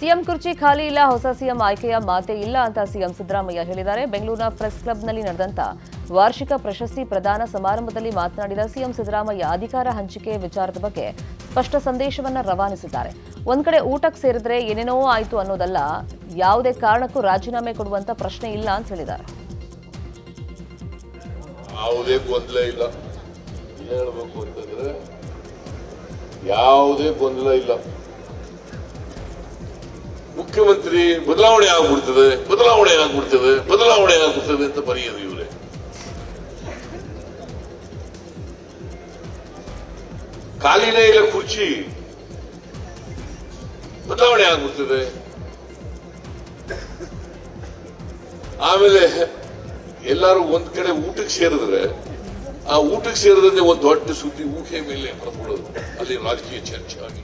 CM ಕುರ್ಚಿ ಖಾಲಿ ಇಲ್ಲ, ಹೊಸ ಸಿಎಂ ಆಯ್ಕೆಯ ಮಾತೇ ಇಲ್ಲ ಅಂತ ಸಿಎಂ ಸಿದ್ದರಾಮಯ್ಯ ಹೇಳಿದ್ದಾರೆ. ಬೆಂಗಳೂರಿನ ಪ್ರೆಸ್ ಕ್ಲಬ್ನಲ್ಲಿ ನಡೆದಂತ ವಾರ್ಷಿಕ ಪ್ರಶಸ್ತಿ ಪ್ರದಾನ ಸಮಾರಂಭದಲ್ಲಿ ಮಾತನಾಡಿದ ಸಿಎಂ ಸಿದ್ದರಾಮಯ್ಯ ಅಧಿಕಾರ ಹಂಚಿಕೆ ವಿಚಾರದ ಬಗ್ಗೆ ಸ್ಪಷ್ಟ ಸಂದೇಶವನ್ನ ರವಾನಿಸಿದ್ದಾರೆ. ಒಂದ್ ಕಡೆ ಊಟಕ್ಕೆ ಸೇರಿದ್ರೆ ಏನೇನೋ ಆಯಿತು ಅನ್ನೋದಲ್ಲ, ಯಾವುದೇ ಕಾರಣಕ್ಕೂ ರಾಜೀನಾಮೆ ಕೊಡುವಂತ ಪ್ರಶ್ನೆ ಇಲ್ಲ ಅಂತ ಹೇಳಿದ್ದಾರೆ. ಯಾವುದೇ ಗೊಂದಲ ಇಲ್ಲ. ಹೇಳ್ಬೇಕು ಅಂತಂದ್ರೆ, ಯಾವುದೇ ಗೊಂದಲ ಇಲ್ಲ. ಮುಖ್ಯಮಂತ್ರಿ ಬದಲಾವಣೆ ಆಗ್ಬಿಡ್ತದೆ ಬದಲಾವಣೆ ಆಗ್ಬಿಡ್ತದೆ ಬದಲಾವಣೆ ಆಗ್ಬಿಡ್ತದೆ ಅಂತ ಬರೆಯೋದು ಇವರೇ ಕಾಲಿನೇ ಇಲ್ಲ ಕುರ್ಚಿ ಬದಲಾವಣೆ ಆಗ್ಬಿಡ್ತದೆ ಆಮೇಲೆ ಎಲ್ಲರೂ ಒಂದ್ ಕಡೆ ಊಟಕ್ಕೆ ಸೇರಿದ್ರೆ ಆ ಊಟಕ್ಕೆ ಸೇರಿದ್ರೆ ಒಂದು ದೊಡ್ಡ ಸುದ್ದಿ ಊಹೆ ಮೇಲೆ ಹೊರಬಿಡೋದು ಅಲ್ಲಿ ರಾಜಕೀಯ ಚರ್ಚೆ ಆಗಿ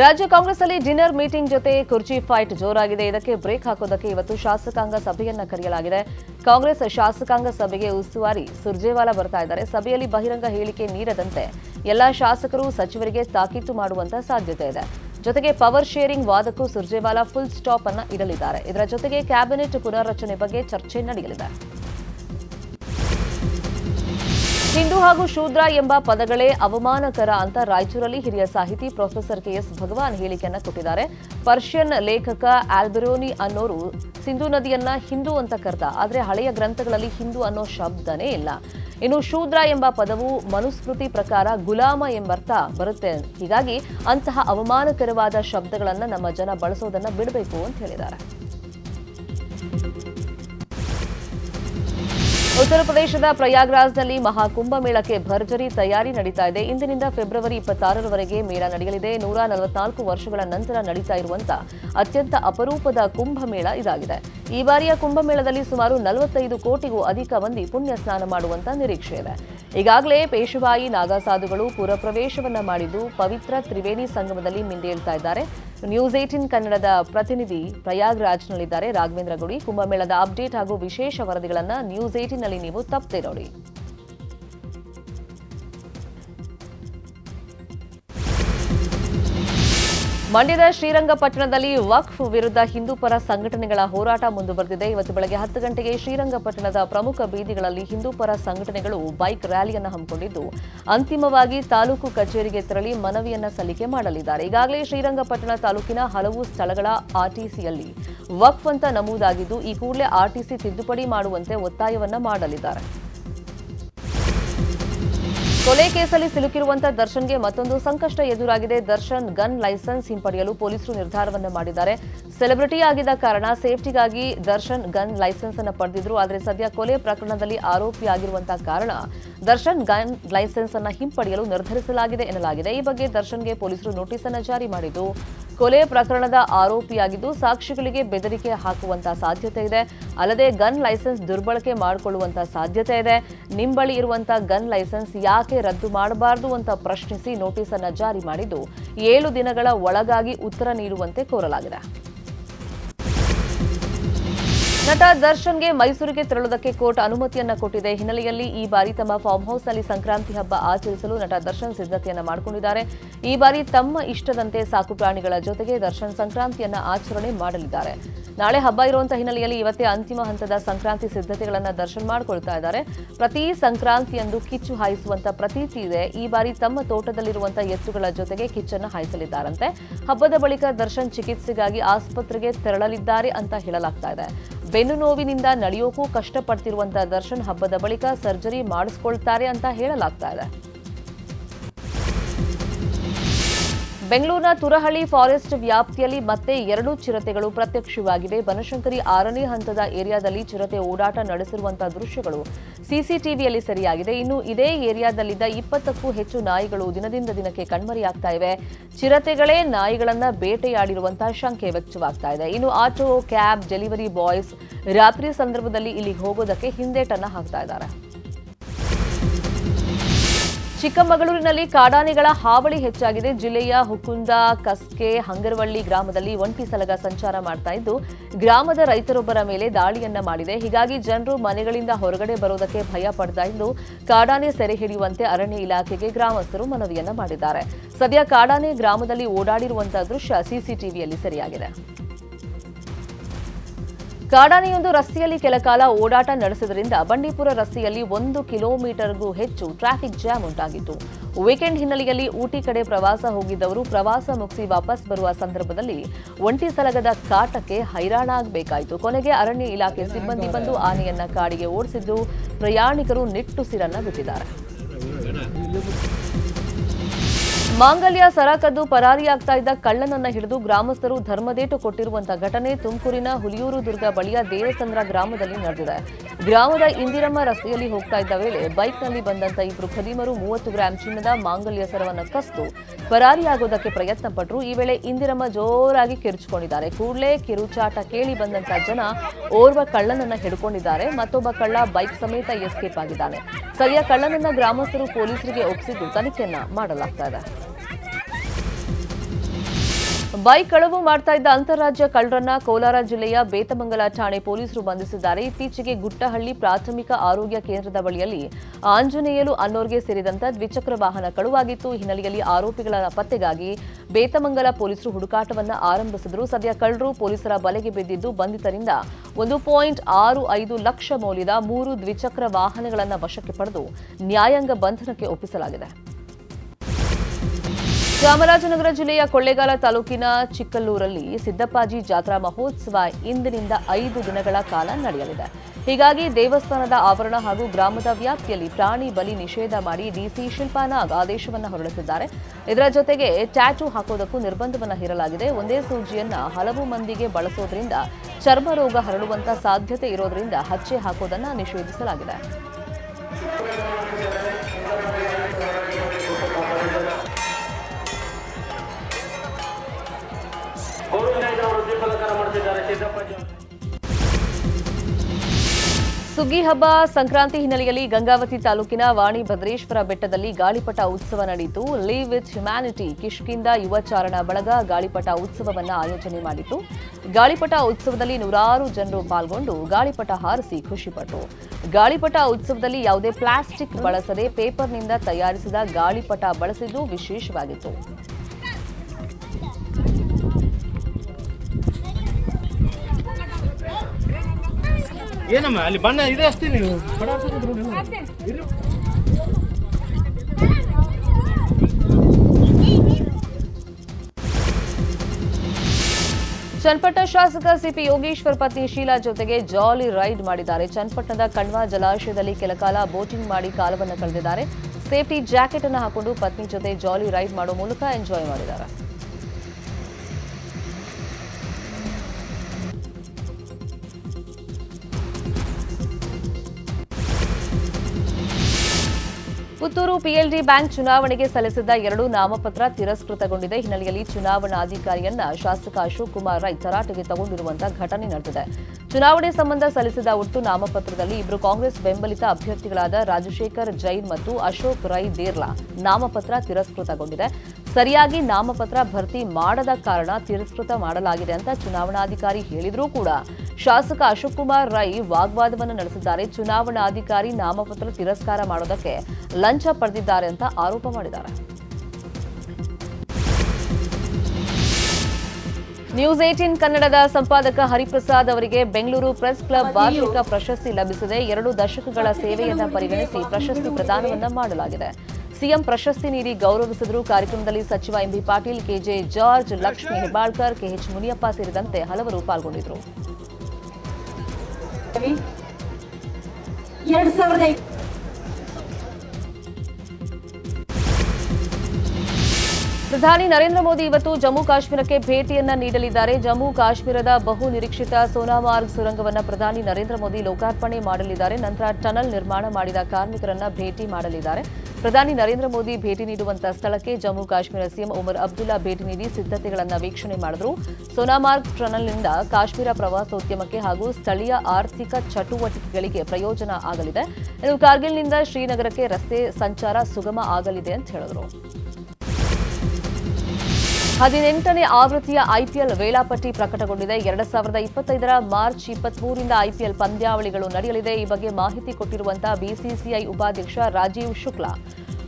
ರಾಜ್ಯ ಕಾಂಗ್ರೆಸ್ನಲ್ಲಿ ಡಿನ್ನರ್ ಮೀಟಿಂಗ್ ಜೊತೆ ಕುರ್ಚಿ ಫೈಟ್ ಜೋರಾಗಿದೆ. ಇದಕ್ಕೆ ಬ್ರೇಕ್ ಹಾಕೋದಕ್ಕೆ ಇವತ್ತು ಶಾಸಕಾಂಗ ಸಭೆಯನ್ನ ಕರೆಯಲಾಗಿದೆ. ಕಾಂಗ್ರೆಸ್ ಶಾಸಕಾಂಗ ಸಭೆಗೆ ಉಸ್ತುವಾರಿ ಸುರ್ಜೇವಾಲಾ ಬರ್ತಾ ಇದ್ದಾರೆ. ಸಭೆಯಲ್ಲಿ ಬಹಿರಂಗ ಹೇಳಿಕೆ ನೀಡದಂತೆ ಎಲ್ಲಾ ಶಾಸಕರು ಸಚಿವರಿಗೆ ತಾಕೀತು ಮಾಡುವಂತ ಸಾಧ್ಯತೆ ಇದೆ. ಜೊತೆಗೆ ಪವರ್ ಶೇರಿಂಗ್ ವಾದಕ್ಕೂ ಸುರ್ಜೇವಾಲಾ ಫುಲ್ ಸ್ಟಾಪ್ ಅನ್ನ ಇಡಲಿದ್ದಾರೆ. ಇದರ ಜೊತೆಗೆ ಕ್ಯಾಬಿನೆಟ್ ಪುನರ್ರಚನೆ ಬಗ್ಗೆ ಚರ್ಚೆ ನಡೆಯಲಿದೆ. ಹಿಂದೂ ಹಾಗೂ ಶೂದ್ರ ಎಂಬ ಪದಗಳೇ ಅವಮಾನಕರ ಅಂತ ರಾಯಚೂರಲ್ಲಿ ಹಿರಿಯ ಸಾಹಿತಿ ಪ್ರೊಫೆಸರ್ ಕೆಎಸ್ ಭಗವಾನ್ ಹೇಳಿಕೆಯನ್ನ ಕೊಟ್ಟಿದ್ದಾರೆ. ಪರ್ಷಿಯನ್ ಲೇಖಕ ಆಲ್ಬೆರೋನಿ ಅನ್ನೋರು ಸಿಂಧು ನದಿಯನ್ನ ಹಿಂದೂ ಅಂತ ಕರೆದ, ಆದರೆ ಹಳೆಯ ಗ್ರಂಥಗಳಲ್ಲಿ ಹಿಂದೂ ಅನ್ನೋ ಶಬ್ದನೇ ಇಲ್ಲ. ಇನ್ನು ಶೂದ್ರ ಎಂಬ ಪದವು ಮನುಸ್ಮೃತಿ ಪ್ರಕಾರ ಗುಲಾಮ ಎಂಬರ್ಥ ಬರುತ್ತೆ. ಹೀಗಾಗಿ ಅಂತಹ ಅವಮಾನಕರವಾದ ಶಬ್ದಗಳನ್ನು ನಮ್ಮ ಜನ ಬಳಸೋದನ್ನ ಬಿಡಬೇಕು ಅಂತ ಹೇಳಿದ್ದಾರೆ. ಉತ್ತರ ಪ್ರದೇಶದ ಪ್ರಯಾಗ್ರಾಜ್ನಲ್ಲಿ ಮಹಾಕುಂಭಮೇಳಕ್ಕೆ ಭರ್ಜರಿ ತಯಾರಿ ನಡೀತಾ ಇದೆ. ಇಂದಿನಿಂದ ಫೆಬ್ರವರಿ ಇಪ್ಪತ್ತಾರರವರೆಗೆ ಮೇಳ ನಡೆಯಲಿದೆ. ನೂರ ನಲವತ್ನಾಲ್ಕು ವರ್ಷಗಳ ನಂತರ ನಡೀತಾ ಇರುವಂತಹ ಅತ್ಯಂತ ಅಪರೂಪದ ಕುಂಭಮೇಳ ಇದಾಗಿದೆ. ಈ ಬಾರಿಯ ಕುಂಭಮೇಳದಲ್ಲಿ ಸುಮಾರು ನಲವತ್ತೈದು ಕೋಟಿಗೂ ಅಧಿಕ ಮಂದಿ ಪುಣ್ಯ ಸ್ನಾನ ಮಾಡುವಂತ ನಿರೀಕ್ಷೆ ಇದೆ. ಈಗಾಗಲೇ ಪೇಶವಾಯಿ ನಾಗಾಸಾಧುಗಳು ಪುರಪ್ರವೇಶವನ್ನ ಮಾಡಿದ್ದು ಪವಿತ್ರ ತ್ರಿವೇಣಿ ಸಂಗಮದಲ್ಲಿ ಮಿಂದೇಳ್ತಾ ಇದ್ದಾರೆ. ನ್ಯೂಸ್ ಏಟಿನ್ ಕನ್ನಡದ ಪ್ರತಿನಿಧಿ ಪ್ರಯಾಗ್ರಾಜ್ನಲ್ಲಿದ್ದಾರೆ ರಾಘವೇಂದ್ರ ಗುಡಿ, ಕುಂಭಮೇಳದ ಅಪ್ಡೇಟ್ ಹಾಗೂ ವಿಶೇಷ ವರದಿಗಳನ್ನು ನ್ಯೂಸ್ ಏಟಿನ್ನಲ್ಲಿ ನೀವು ತಪ್ಪದೆ ನೋಡಿ. ಮಂಡ್ಯದ ಶ್ರೀರಂಗಪಟ್ಟಣದಲ್ಲಿ ವಕ್ಫ್ ವಿರುದ್ಧ ಹಿಂದೂ ಪರ ಸಂಘಟನೆಗಳ ಹೋರಾಟ ಮುಂದುವರೆದಿದೆ. ಇವತ್ತು ಬೆಳಗ್ಗೆ ಹತ್ತು ಗಂಟೆಗೆ ಶ್ರೀರಂಗಪಟ್ಟಣದ ಪ್ರಮುಖ ಬೀದಿಗಳಲ್ಲಿ ಹಿಂದೂ ಪರ ಸಂಘಟನೆಗಳು ಬೈಕ್ ರ್ಯಾಲಿಯನ್ನು ಹಮ್ಮಿಕೊಂಡಿದ್ದು, ಅಂತಿಮವಾಗಿ ತಾಲೂಕು ಕಚೇರಿಗೆ ತೆರಳಿ ಮನವಿಯನ್ನ ಸಲ್ಲಿಕೆ ಮಾಡಲಿದ್ದಾರೆ. ಈಗಾಗಲೇ ಶ್ರೀರಂಗಪಟ್ಟಣ ತಾಲೂಕಿನ ಹಲವು ಸ್ಥಳಗಳ ಆರ್ಟಿಸಿಯಲ್ಲಿ ವಕ್ಫ್ ಅಂತ ನಮೂದಾಗಿದ್ದು, ಈ ಕೂಡಲೇ ಆರ್ಟಿಸಿ ತಿದ್ದುಪಡಿ ಮಾಡುವಂತೆ ಒತ್ತಾಯವನ್ನ ಮಾಡಲಿದ್ದಾರೆ. ಕೊಲೆ ಕೇಸಲ್ಲಿ ಸಿಲುಕಿರುವಂತಹ ದರ್ಶನ್ಗೆ ಮತ್ತೊಂದು ಸಂಕಷ್ಟ ಎದುರಾಗಿದೆ. ದರ್ಶನ್ ಗನ್ ಲೈಸೆನ್ಸ್ ಹಿಂಪಡೆಯಲು ಪೊಲೀಸರು ನಿರ್ಧಾರವನ್ನು ಮಾಡಿದ್ದಾರೆ. ಸೆಲೆಬ್ರಿಟಿ ಆಗಿದ್ದ ಕಾರಣ ಸೇಫ್ಟಿಗಾಗಿ ದರ್ಶನ್ ಗನ್ ಲೈಸೆನ್ಸ್ ಅನ್ನು ಪಡೆದಿದ್ರು. ಆದರೆ ಸದ್ಯ ಕೊಲೆ ಪ್ರಕರಣದಲ್ಲಿ ಆರೋಪಿಯಾಗಿರುವಂತಹ ಕಾರಣ ದರ್ಶನ್ ಗನ್ ಲೈಸೆನ್ಸ್ ಅನ್ನು ಹಿಂಪಡೆಯಲು ನಿರ್ಧರಿಸಲಾಗಿದೆ ಎನ್ನಲಾಗಿದೆ. ಈ ಬಗ್ಗೆ ದರ್ಶನ್ಗೆ ಪೊಲೀಸರು ನೋಟಿಸ್ ಅನ್ನು ಜಾರಿ ಮಾಡಿದ್ದು ಕೊಲೆ ಪ್ರಕರಣದ ಆರೋಪಿಯಾಗಿದ್ದು ಸಾಕ್ಷಿಗಳಿಗೆ ಬೆದರಿಕೆ ಹಾಕುವಂತಹ ಸಾಧ್ಯತೆ ಇದೆ. ಅಲ್ಲದೆ ಗನ್ ಲೈಸೆನ್ಸ್ ದುರ್ಬಳಕೆ ಮಾಡಿಕೊಳ್ಳುವಂತಹ ಸಾಧ್ಯತೆ ಇದೆ. ನಿಮ್ಮ ಬಳಿ ಇರುವಂತಹ ಗನ್ ಲೈಸೆನ್ಸ್ ಯಾಕೆ ರದ್ದು ಮಾಡಬಾರದು ಅಂತ ಪ್ರಶ್ನಿಸಿ ನೋಟಿಸ್ ಅನ್ನು ಜಾರಿ ಮಾಡಿದ್ದು ಏಳು ದಿನಗಳ ಒಳಗಾಗಿ ಉತ್ತರ ನೀಡುವಂತೆ ಕೋರಲಾಗಿದೆ. ನಟ ದರ್ಶನ್ಗೆ ಮೈಸೂರಿಗೆ ತೆರಳುವುದಕ್ಕೆ ಕೋರ್ಟ್ ಅನುಮತಿಯನ್ನ ಕೊಟ್ಟಿದೆ. ಹಿನ್ನೆಲೆಯಲ್ಲಿ ಈ ಬಾರಿ ತಮ್ಮ ಫಾರ್ಮ್ ಹೌಸ್ನಲ್ಲಿ ಸಂಕ್ರಾಂತಿ ಹಬ್ಬ ಆಚರಿಸಲು ನಟ ದರ್ಶನ್ ಸಿದ್ಧತೆಯನ್ನ ಮಾಡಿಕೊಂಡಿದ್ದಾರೆ. ಈ ಬಾರಿ ತಮ್ಮ ಇಷ್ಟದಂತೆ ಸಾಕು ಪ್ರಾಣಿಗಳ ಜೊತೆಗೆ ದರ್ಶನ್ ಸಂಕ್ರಾಂತಿಯನ್ನ ಆಚರಣೆ ಮಾಡಲಿದ್ದಾರೆ. ನಾಳೆ ಹಬ್ಬ ಇರುವಂತಹ ಹಿನ್ನೆಲೆಯಲ್ಲಿ ಇವತ್ತೇ ಅಂತಿಮ ಹಂತದ ಸಂಕ್ರಾಂತಿ ಸಿದ್ಧತೆಗಳನ್ನ ದರ್ಶನ್ ಮಾಡಿಕೊಳ್ತಾ ಇದ್ದಾರೆ. ಪ್ರತಿ ಸಂಕ್ರಾಂತಿಯಂದು ಕಿಚ್ಚು ಹಾಯಿಸುವಂತ ಪ್ರತೀತಿ ಇದೆ. ಈ ಬಾರಿ ತಮ್ಮ ತೋಟದಲ್ಲಿರುವಂತಹ ಎತ್ತುಗಳ ಜೊತೆಗೆ ಕಿಚ್ಚನ್ನು ಹಾಯಿಸಲಿದ್ದಾರಂತೆ. ಹಬ್ಬದ ಬಳಿಕ ದರ್ಶನ್ ಚಿಕಿತ್ಸೆಗಾಗಿ ಆಸ್ಪತ್ರೆಗೆ ತೆರಳಲಿದ್ದಾರೆ ಅಂತ ಹೇಳಲಾಗ್ತಾ ಇದೆ. ಬೆನ್ನು ನೋವಿನಿಂದ ನಡೆಯೋಕ್ಕೂ ಕಷ್ಟಪಡ್ತಿರುವಂತಹ ದರ್ಶನ್ ಹಬ್ಬದ ಬಳಿಕ ಸರ್ಜರಿ ಮಾಡಿಸ್ಕೊಳ್ತಾರೆ ಅಂತ ಹೇಳಲಾಗ್ತಾ ಇದೆ. ಬೆಂಗಳೂರಿನ ತುರಹಳ್ಳಿ ಫಾರೆಸ್ಟ್ ವ್ಯಾಪ್ತಿಯಲ್ಲಿ ಮತ್ತೆ ಎರಡು ಚಿರತೆಗಳು ಪ್ರತ್ಯಕ್ಷವಾಗಿವೆ. ಬನಶಂಕರಿ ಆರನೇ ಹಂತದ ಏರಿಯಾದಲ್ಲಿ ಚಿರತೆ ಓಡಾಟ ನಡೆಸಿರುವಂತಹ ದೃಶ್ಯಗಳು ಸಿಸಿಟಿವಿಯಲ್ಲಿ ಸರಿಯಾಗಿದೆ. ಇನ್ನು ಇದೇ ಏರಿಯಾದಲ್ಲಿದ್ದ ಇಪ್ಪತ್ತಕ್ಕೂ ಹೆಚ್ಚು ನಾಯಿಗಳು ದಿನದಿಂದ ದಿನಕ್ಕೆ ಕಣ್ಮರೆಯಾಗ್ತಾ ಇವೆ. ಚಿರತೆಗಳೇ ನಾಯಿಗಳನ್ನ ಬೇಟೆಯಾಡಿರುವಂತಹ ಶಂಕೆ ವ್ಯಕ್ತವಾಗ್ತಾ ಇದೆ. ಇನ್ನು ಆಟೋ, ಕ್ಯಾಬ್, ಡೆಲಿವರಿ ಬಾಯ್ಸ್ ರಾತ್ರಿ ಸಂದರ್ಭದಲ್ಲಿ ಇಲ್ಲಿಗೆ ಹೋಗೋದಕ್ಕೆ ಹಿಂದೇಟನ್ನ ಹಾಕ್ತಾ ಇದ್ದಾರೆ. ಚಿಕ್ಕಮಗಳೂರಿನಲ್ಲಿ ಕಾಡಾನೆಗಳ ಹಾವಳಿ ಹೆಚ್ಚಾಗಿದೆ. ಜಿಲ್ಲೆಯ ಹುಕುಂದ ಕಸ್ಕೆ ಹಂಗರವಳ್ಳಿ ಗ್ರಾಮದಲ್ಲಿ ಒಂಟಿ ಸಲಗ ಸಂಚಾರ ಮಾಡ್ತಾ ಇದ್ದು, ಗ್ರಾಮದ ರೈತರೊಬ್ಬರ ಮೇಲೆ ದಾಳಿಯನ್ನ ಮಾಡಿದೆ. ಹೀಗಾಗಿ ಜನರು ಮನೆಗಳಿಂದ ಹೊರಗಡೆ ಬರೋದಕ್ಕೆ ಭಯ ಪಡ್ತಾ ಇದ್ದು, ಕಾಡಾನೆ ಸೆರೆ ಹಿಡಿಯುವಂತೆ ಅರಣ್ಯ ಇಲಾಖೆಗೆ ಗ್ರಾಮಸ್ಥರು ಮನವಿಯನ್ನ ಮಾಡಿದ್ದಾರೆ. ಸದ್ಯ ಕಾಡಾನೆ ಗ್ರಾಮದಲ್ಲಿ ಓಡಾಡಿರುವಂತಹ ದೃಶ್ಯ ಸಿಸಿಟಿವಿಯಲ್ಲಿ ಸೆರೆಯಾಗಿದೆ. ಕಾಡಾನೆಯೊಂದು ರಸ್ತೆಯಲ್ಲಿ ಕೆಲಕಾಲ ಓಡಾಟ ನಡೆಸಿದ್ರಿಂದ ಬಂಡೀಪುರ ರಸ್ತೆಯಲ್ಲಿ ಒಂದು ಕಿಲೋಮೀಟರ್ಗೂ ಹೆಚ್ಚು ಟ್ರಾಫಿಕ್ ಜಾಮ್ ಉಂಟಾಗಿತ್ತು. ವೀಕೆಂಡ್ ಹಿನ್ನೆಲೆಯಲ್ಲಿ ಊಟಿ ಕಡೆ ಪ್ರವಾಸ ಹೋಗಿದ್ದವರು ಪ್ರವಾಸ ಮುಗಿಸಿ ವಾಪಸ್ ಬರುವ ಸಂದರ್ಭದಲ್ಲಿ ಒಂಟಿ ಸಲಗದ ಕಾಟಕ್ಕೆ ಹೈರಾಣಾಗಬೇಕಾಯಿತು ಕೊನೆಗೆ ಅರಣ್ಯ ಇಲಾಖೆ ಸಿಬ್ಬಂದಿ ಬಂದು ಆನೆಯನ್ನ ಕಾಡಿಗೆ ಓಡಿಸಿದ್ದು ಪ್ರಯಾಣಿಕರು ನಿಟ್ಟುಸಿರನ್ನ ಬಿಟ್ಟಿದ್ದಾರೆ. ಮಾಂಗಲ್ಯ ಸರ ಕದ್ದು ಪರಾರಿಯಾಗ್ತಾ ಇದ್ದ ಕಳ್ಳನನ್ನ ಹಿಡಿದು ಗ್ರಾಮಸ್ಥರು ಧರ್ಮದೇಟು ಕೊಟ್ಟಿರುವಂತಹ ಘಟನೆ ತುಮಕೂರಿನ ಹುಲಿಯೂರು ದುರ್ಗ ಬಳಿಯ ದೇವಸಂದ್ರ ಗ್ರಾಮದಲ್ಲಿ ನಡೆದಿದೆ. ಗ್ರಾಮದ ಇಂದಿರಮ್ಮ ರಸ್ತೆಯಲ್ಲಿ ಹೋಗ್ತಾ ಇದ್ದ ವೇಳೆ ಬೈಕ್ನಲ್ಲಿ ಬಂದಂತ ಇಬ್ಬರು ಖದೀಮರು ಮೂವತ್ತು ಗ್ರಾಂ ಚಿನ್ನದ ಮಾಂಗಲ್ಯ ಸರವನ್ನು ಕಸ್ತು ಪರಾರಿಯಾಗೋದಕ್ಕೆ ಪ್ರಯತ್ನ ಪಟ್ಟರು ಈ ವೇಳೆ ಇಂದಿರಮ್ಮ ಜೋರಾಗಿ ಕಿರುಚಿಕೊಂಡಿದ್ದಾರೆ. ಕೂಡಲೇ ಕಿರುಚಾಟ ಕೇಳಿ ಬಂದಂತ ಜನ ಓರ್ವ ಕಳ್ಳನನ್ನ ಹಿಡ್ಕೊಂಡಿದ್ದಾರೆ. ಮತ್ತೊಬ್ಬ ಕಳ್ಳ ಬೈಕ್ ಸಮೇತ ಎಸ್ಕೇಪ್ ಆಗಿದ್ದಾನೆ. ಸದ್ಯ ಕಳ್ಳನನ್ನ ಗ್ರಾಮಸ್ಥರು ಪೊಲೀಸರಿಗೆ ಒಪ್ಪಿಸಿದ್ದು ತನಿಖೆಯನ್ನ ಮಾಡಲಾಗ್ತಾ ಇದೆ. ಬೈಕ್ ಕಳವು ಮಾಡ್ತಾ ಇದ್ದ ಅಂತಾರಾಜ್ಯ ಕಳ್ಳರನ್ನ ಕೋಲಾರ ಜಿಲ್ಲೆಯ ಬೇತಮಂಗಲ ಠಾಣೆ ಪೊಲೀಸರು ಬಂಧಿಸಿದ್ದಾರೆ. ಇತ್ತೀಚೆಗೆ ಗುಟ್ಟಹಳ್ಳಿ ಪ್ರಾಥಮಿಕ ಆರೋಗ್ಯ ಕೇಂದ್ರದ ಬಳಿಯಲ್ಲಿ ಆಂಜನೇಯಲು ಅನ್ನೋರ್ಗೆ ಸೇರಿದಂತ ದ್ವಿಚಕ್ರ ವಾಹನ ಕಳುವಾಗಿತ್ತು. ಹಿನ್ನೆಲೆಯಲ್ಲಿ ಆರೋಪಿಗಳ ಪತ್ತೆಗಾಗಿ ಬೇತಮಂಗಲ ಪೊಲೀಸರು ಹುಡುಕಾಟವನ್ನು ಆರಂಭಿಸಿದರು. ಸದ್ಯ ಕಳ್ಳರು ಪೊಲೀಸರ ಬಲೆಗೆ ಬಿದ್ದಿದ್ದು ಬಂಧಿತರಿಂದ ಒಂದು ಪಾಯಿಂಟ್ ಆರು ಐದು ಲಕ್ಷ ಮೌಲ್ಯದ ಮೂರು ದ್ವಿಚಕ್ರ ವಾಹನಗಳನ್ನು ವಶಕ್ಕೆ ಪಡೆದು ನ್ಯಾಯಾಂಗ ಬಂಧನಕ್ಕೆ ಒಪ್ಪಿಸಲಾಗಿದೆ. ಚಾಮರಾಜನಗರ ಜಿಲ್ಲೆಯ ಕೊಳ್ಳೇಗಾಲ ತಾಲೂಕಿನ ಚಿಕ್ಕಲ್ಲೂರಲ್ಲಿ ಸಿದ್ದಪ್ಪಾಜಿ ಜಾತ್ರಾ ಮಹೋತ್ಸವ ಇಂದಿನಿಂದ ಐದು ದಿನಗಳ ಕಾಲ ನಡೆಯಲಿದೆ. ಹೀಗಾಗಿ ದೇವಸ್ಥಾನದ ಆವರಣ ಹಾಗೂ ಗ್ರಾಮದ ವ್ಯಾಪ್ತಿಯಲ್ಲಿ ಪ್ರಾಣಿ ಬಲಿ ನಿಷೇಧ ಮಾಡಿ ಡಿಸಿ ಶಿಲ್ಪಾನಾಗ್ ಆದೇಶವನ್ನು ಹೊರಡಿಸಿದ್ದಾರೆ. ಇದರ ಜೊತೆಗೆ ಟ್ಯಾಟೂ ಹಾಕೋದಕ್ಕೂ ನಿರ್ಬಂಧವನ್ನು ಹೇರಲಾಗಿದೆ. ಒಂದೇ ಸೂಜಿಯನ್ನ ಹಲವು ಮಂದಿಗೆ ಬಳಸೋದ್ರಿಂದ ಚರ್ಮ ರೋಗ ಹರಡುವಂತ ಸಾಧ್ಯತೆ ಇರೋದ್ರಿಂದ ಹಚ್ಚೆ ಹಾಕೋದನ್ನ ನಿಷೇಧಿಸಲಾಗಿದೆ. ಸುಗ್ಗಿ ಹಬ್ಬ ಸಂಕ್ರಾಂತಿ ಹಿನ್ನೆಲೆಯಲ್ಲಿ ಗಂಗಾವತಿ ತಾಲೂಕಿನ ವಾಣಿ ಭದ್ರೇಶ್ವರ ಬೆಟ್ಟದಲ್ಲಿ ಗಾಳಿಪಟ ಉತ್ಸವ ನಡೆಯಿತು. ಲೀವ್ ವಿತ್ ಹ್ಯುಮ್ಯಾನಿಟಿ ಕಿಷ್ಕಿಂದ ಯುವ ಚಾರಣ ಬಳಗ ಗಾಳಿಪಟ ಉತ್ಸವವನ್ನು ಆಯೋಜನೆ ಮಾಡಿತು. ಗಾಳಿಪಟ ಉತ್ಸವದಲ್ಲಿ ನೂರಾರು ಜನರು ಪಾಲ್ಗೊಂಡು ಗಾಳಿಪಟ ಹಾರಿಸಿ ಖುಷಿಪಟ್ಟರು ಗಾಳಿಪಟ ಉತ್ಸವದಲ್ಲಿ ಯಾವುದೇ ಪ್ಲಾಸ್ಟಿಕ್ ಬಳಸದೆ ಪೇಪರ್ನಿಂದ ತಯಾರಿಸಿದ ಗಾಳಿಪಟ ಬಳಸಿದ್ದು ವಿಶೇಷವಾಗಿತ್ತು. ಏನಮ್ಮ, ಅಲ್ಲಿ ಬಣ್ಣ ಇದೆ ಅಷ್ಟೇ ನೀವು. ಚನ್ನಪಟ್ಟ ಶಾಸಕ ಸಿಪಿ ಯೋಗೇಶ್ವರ್ ಪತ್ನಿ ಶೀಲಾ ಜೊತೆಗೆ ಜಾಲಿ ರೈಡ್ ಮಾಡಿದ್ದಾರೆ. ಚನ್ನಪಟ್ಟಣದ ಕಣ್ವ ಜಲಾಶಯದಲ್ಲಿ ಕೆಲಕಾಲ ಬೋಟಿಂಗ್ ಮಾಡಿ ಕಾಲವನ್ನು ಕಳೆದಿದ್ದಾರೆ. ಸೇಫ್ಟಿ ಜಾಕೆಟ್ ಅನ್ನು ಹಾಕೊಂಡು ಪತ್ನಿ ಜೊತೆ ಜಾಲಿ ರೈಡ್ ಮಾಡೋ ಮೂಲಕ ಎಂಜಾಯ್ ಮಾಡಿದ್ದಾರೆ. ಪುತ್ತೂರು ಪಿಎಲ್ಡಿ ಬ್ಯಾಂಕ್ ಚುನಾವಣೆಗೆ ಸಲ್ಲಿಸಿದ್ದ ಎರಡು ನಾಮಪತ್ರ ತಿರಸ್ಕೃತಗೊಂಡಿದೆ. ಹಿನ್ನೆಲೆಯಲ್ಲಿ ಚುನಾವಣಾಧಿಕಾರಿಯನ್ನ ಶಾಸಕ ಅಶೋಕ್ ಕುಮಾರ್ ರೈ ತರಾಟೆಗೆ ತಗೊಂಡಿರುವಂತಹ ಘಟನೆ ನಡೆದಿದೆ. ಚುನಾವಣೆ ಸಂಬಂಧ ಸಲ್ಲಿಸಿದ ಒಟ್ಟು ನಾಮಪತ್ರದಲ್ಲಿ ಇಬ್ಬರು ಕಾಂಗ್ರೆಸ್ ಬೆಂಬಲಿತ ಅಭ್ಯರ್ಥಿಗಳಾದ ರಾಜಶೇಖರ್ ಜೈನ್ ಮತ್ತು ಅಶೋಕ್ ರೈ ದೇರ್ಲಾ ನಾಮಪತ್ರ ತಿರಸ್ಕೃತಗೊಂಡಿದೆ. ಸರಿಯಾಗಿ ನಾಮಪತ್ರ ಭರ್ತಿ ಮಾಡದ ಕಾರಣ ತಿರಸ್ಕೃತ ಮಾಡಲಾಗಿದೆ ಅಂತ ಚುನಾವಣಾಧಿಕಾರಿ ಹೇಳಿದರೂ ಕೂಡ ಶಾಸಕ ಅಶೋಕ್ ಕುಮಾರ್ ರೈ ವಾಗ್ವಾದವನ್ನು ನಡೆಸಿದ್ದಾರೆ. ಚುನಾವಣಾಧಿಕಾರಿ ನಾಮಪತ್ರ ತಿರಸ್ಕಾರ ಮಾಡೋದಕ್ಕೆ ಲಂಚ ಪಡೆದಿದ್ದಾರೆ ಅಂತ ಆರೋಪ ಮಾಡಿದ್ದಾರೆ. ನ್ಯೂಸ್ ಏಟೀನ್ ಕನ್ನಡದ ಸಂಪಾದಕ ಹರಿಪ್ರಸಾದ್ ಅವರಿಗೆ ಬೆಂಗಳೂರು ಪ್ರೆಸ್ ಕ್ಲಬ್ ವಾರ್ಷಿಕ ಪ್ರಶಸ್ತಿ ಲಭಿಸಿದೆ. ಎರಡು ದಶಕಗಳ ಸೇವೆಯನ್ನ ಪರಿಗಣಿಸಿ ಪ್ರಶಸ್ತಿ ಪ್ರದಾನವನ್ನ ಮಾಡಲಾಗಿದೆ. ಸಿಎಂ ಪ್ರಶಸ್ತಿ ನೀಡಿ ಗೌರವಿಸಿದರು ಕಾರ್ಯಕ್ರಮದಲ್ಲಿ ಸಚಿವ MB Patil KJ George Lakshmi Hebbalkar KH Muniyappa ಸೇರಿದಂತೆ ಹಲವರು ಪಾಲ್ಗೊಂಡಿದ್ರು. ಎರಡ್ ಸಾವಿರದ ಪ್ರಧಾನಿ ನರೇಂದ್ರ ಮೋದಿ ಇವತ್ತು ಜಮ್ಮು ಕಾಶ್ಮೀರಕ್ಕೆ ಭೇಟಿಯನ್ನ ನೀಡಲಿದ್ದಾರೆ. ಜಮ್ಮು ಕಾಶ್ಮೀರದ ಬಹು ನಿರೀಕ್ಷಿತ ಸೋನಾಮಾರ್ಗ್ ಸುರಂಗವನ್ನ ಪ್ರಧಾನಿ ನರೇಂದ್ರ ಮೋದಿ ಲೋಕಾರ್ಪಣೆ ಮಾಡಲಿದ್ದಾರೆ. ನಂತರ ಟನಲ್ ನಿರ್ಮಾಣ ಮಾಡಿದ ಕಾರ್ಮಿಕರನ್ನ ಭೇಟಿ ಮಾಡಲಿದ್ದಾರೆ. ಪ್ರಧಾನಿ ನರೇಂದ್ರ ಮೋದಿ ಭೇಟಿ ನೀಡುವಂತಹ ಸ್ಥಳಕ್ಕೆ ಜಮ್ಮು ಕಾಶ್ಮೀರ ಸಿಎಂ ಒಮರ್ ಅಬ್ದುಲ್ಲಾ ಭೇಟಿ ನೀಡಿ ಸಿದ್ಧತೆಗಳನ್ನು ವೀಕ್ಷಣೆ ಮಾಡಿದರು. ಸೋನಾಮಾರ್ಗ್ ಟ್ರನಲ್ನಿಂದ ಕಾಶ್ಮೀರ ಪ್ರವಾಸೋದ್ಯಮಕ್ಕೆ ಹಾಗೂ ಸ್ಥಳೀಯ ಆರ್ಥಿಕ ಚಟುವಟಿಕೆಗಳಿಗೆ ಪ್ರಯೋಜನ ಆಗಲಿದೆ. ಇನ್ನು ಕಾರ್ಗಿಲ್ನಿಂದ ಶ್ರೀನಗರಕ್ಕೆ ರಸ್ತೆ ಸಂಚಾರ ಸುಗಮ ಆಗಲಿದೆ ಅಂತ ಹೇಳಿದರು. ಹದಿನೆಂಟನೇ ಆವೃತ್ತಿಯ ಐಪಿಎಲ್ ವೇಳಾಪಟ್ಟಿ ಪ್ರಕಟಗೊಂಡಿದೆ. ಎರಡ್ ಸಾವಿರದ ಇಪ್ಪತ್ತೈದರ ಮಾರ್ಚ್ ಇಪ್ಪತ್ಮೂರಿಂದ ಐಪಿಎಲ್ ಪಂದ್ಯಾವಳಿಗಳು ನಡೆಯಲಿದೆ. ಈ ಬಗ್ಗೆ ಮಾಹಿತಿ ಕೊಟ್ಟಿರುವಂತಹ ಬಿಸಿಸಿಐ ಉಪಾಧ್ಯಕ್ಷ ರಾಜೀವ್ ಶುಕ್ಲಾ.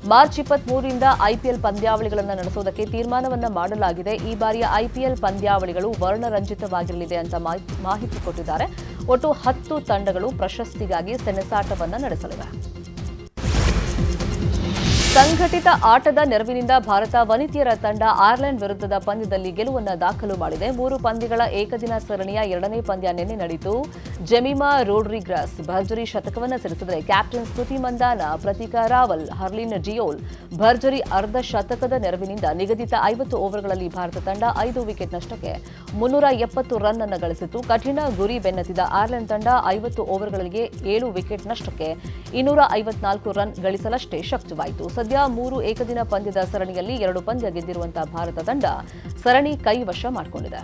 ಮಾರ್ಚ್ ಇಪ್ಪತ್ಮೂರರಿಂದ ಐಪಿಎಲ್ ಪಂದ್ಯಾವಳಿಗಳನ್ನು ನಡೆಸುವುದಕ್ಕೆ ತೀರ್ಮಾನವನ್ನು ಮಾಡಲಾಗಿದೆ. ಈ ಬಾರಿಯ ಐಪಿಎಲ್ ಪಂದ್ಯಾವಳಿಗಳು ವರ್ಣರಂಜಿತವಾಗಿರಲಿದೆ ಅಂತ ಮಾಹಿತಿ- ಮಾಹಿತಿ ಕೊಟ್ಟಿದ್ದಾರೆ. ಒಟ್ಟು ಹತ್ತು ತಂಡಗಳು ಪ್ರಶಸ್ತಿಗಾಗಿ ಸೆಣಸಾಟವನ್ನು ನಡೆಸಲಿವೆ. ಸಂಘಟಿತ ಆಟದ ನೆರವಿನಿಂದ ಭಾರತ ವನಿತೆಯರ ತಂಡ ಐರ್ಲೆಂಡ್ ವಿರುದ್ಧದ ಪಂದ್ಯದಲ್ಲಿ ಗೆಲುವನ್ನು ದಾಖಲು ಮಾಡಿದೆ. ಮೂರು ಪಂದ್ಯಗಳ ಏಕದಿನ ಸರಣಿಯ ಎರಡನೇ ಪಂದ್ಯ ನಿನ್ನೆ ನಡೆಯಿತು ಜೆಮಿಮಾ ರೋಡ್ರಿಗ್ರಸ್ ಭರ್ಜರಿ ಶತಕವನ್ನು ಸಿಡಿಸಿದರೆ ಕ್ಯಾಪ್ಟನ್ ಸ್ಮೃತಿ ಮಂದಾನ, ಪ್ರತೀಕಾ ರಾವಲ್, ಹರ್ಲಿನ್ ಜಿಯೋಲ್ ಭರ್ಜರಿ ಅರ್ಧ ಶತಕದ ನೆರವಿನಿಂದ ನಿಗದಿತ ಐವತ್ತು ಓವರ್ಗಳಲ್ಲಿ ಭಾರತ ತಂಡ ಐದು ವಿಕೆಟ್ ನಷ್ಟಕ್ಕೆ ಮುನ್ನೂರ ಎಪ್ಪತ್ತು ರನ್ ಅನ್ನು ಗಳಿಸಿತು ಕಠಿಣ ಗುರಿ ಬೆನ್ನತ್ತಿದ ಐರ್ಲೆಂಡ್ ತಂಡ ಐವತ್ತು ಓವರ್ಗಳಿಗೆ ಏಳು ವಿಕೆಟ್ ನಷ್ಟಕ್ಕೆ ಇನ್ನೂರ ಐವತ್ನಾಲ್ಕು ರನ್ ಗಳಿಸಲಷ್ಟೇ ಶಕ್ತವಾಯಿತು. ಸದ್ಯ ಮೂರು ಏಕದಿನ ಪಂದ್ಯದ ಸರಣಿಯಲ್ಲಿ ಎರಡು ಪಂದ್ಯ ಗೆದ್ದಿರುವಂತಹ ಭಾರತ ತಂಡ ಸರಣಿ ಕೈವಶ ಮಾಡಿಕೊಂಡಿದೆ.